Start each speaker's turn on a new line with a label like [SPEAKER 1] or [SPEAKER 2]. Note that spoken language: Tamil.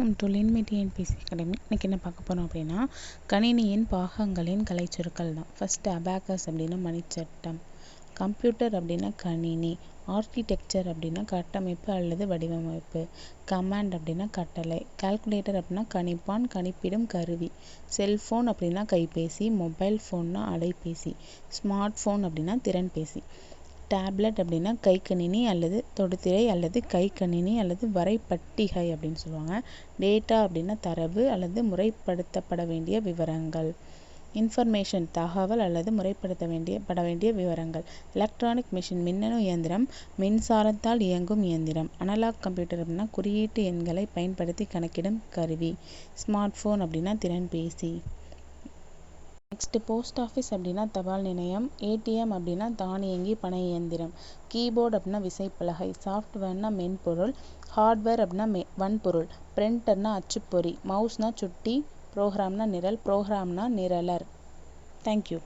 [SPEAKER 1] வெல்கம் டு லின்மி டிஎன்பிசி அகாடமி இன்றைக்கி என்ன பார்க்க போகிறோம் அப்படின்னா கணினியின் பாகங்களின் கலைச்சொற்கள் தான். ஃபஸ்ட்டு அபேக்கஸ் அப்படின்னா மணிச்சட்டம். கம்ப்யூட்டர் அப்படின்னா கணினி. ஆர்கிடெக்சர் அப்படின்னா கட்டமைப்பு அல்லது வடிவமைப்பு. கமாண்ட் அப்படின்னா கட்டளை. கால்குலேட்டர் அப்படின்னா கணிப்பான் கணிப்பிடும் கருவி. செல்ஃபோன் அப்படின்னா கைபேசி. மொபைல் ஃபோன்னா அலைபேசி. ஸ்மார்ட் ஃபோன் அப்படின்னா திறன்பேசி. டேப்லெட் அப்படின்னா கைக்கணினி அல்லது தொடுதிரை அல்லது கைக்கணினி அல்லது வரைபட்டிகை அப்படின்னு சொல்லுவாங்க. டேட்டா அப்படின்னா தரவு அல்லது முறைப்படுத்தப்பட வேண்டிய விவரங்கள். இன்ஃபர்மேஷன் தகவல் அல்லது முறைப்படுத்த வேண்டிய பட வேண்டிய விவரங்கள். எலக்ட்ரானிக் மிஷின் மின்னணு இயந்திரம் மின்சாரத்தால் இயங்கும் இயந்திரம். அனலாக் கம்ப்யூட்டர் அப்படின்னா குறியீட்டு எண்களை பயன்படுத்தி கணக்கிடும் கருவி. ஸ்மார்ட் ஃபோன் அப்படின்னா திறன்பேசி. நெக்ஸ்ட்டு போஸ்ட் ஆஃபீஸ் அப்படின்னா தபால் நிலையம் ஏடிஎம் அப்படின்னா தானியங்கி பண இயந்திரம் கீபோர்டு அப்படின்னா விசைப்பலகை சாஃப்ட்வேர்னா மென்பொருள் ஹார்ட்வேர் அப்படின்னா மெ வன்பொருள் பிரிண்டர்னா அச்சுப்பொறி மவுஸ்னா சுட்டி ப்ரோக்ராம்னா நிரல் ப்ரோக்ராம்னா நிரலர். தேங்க்யூ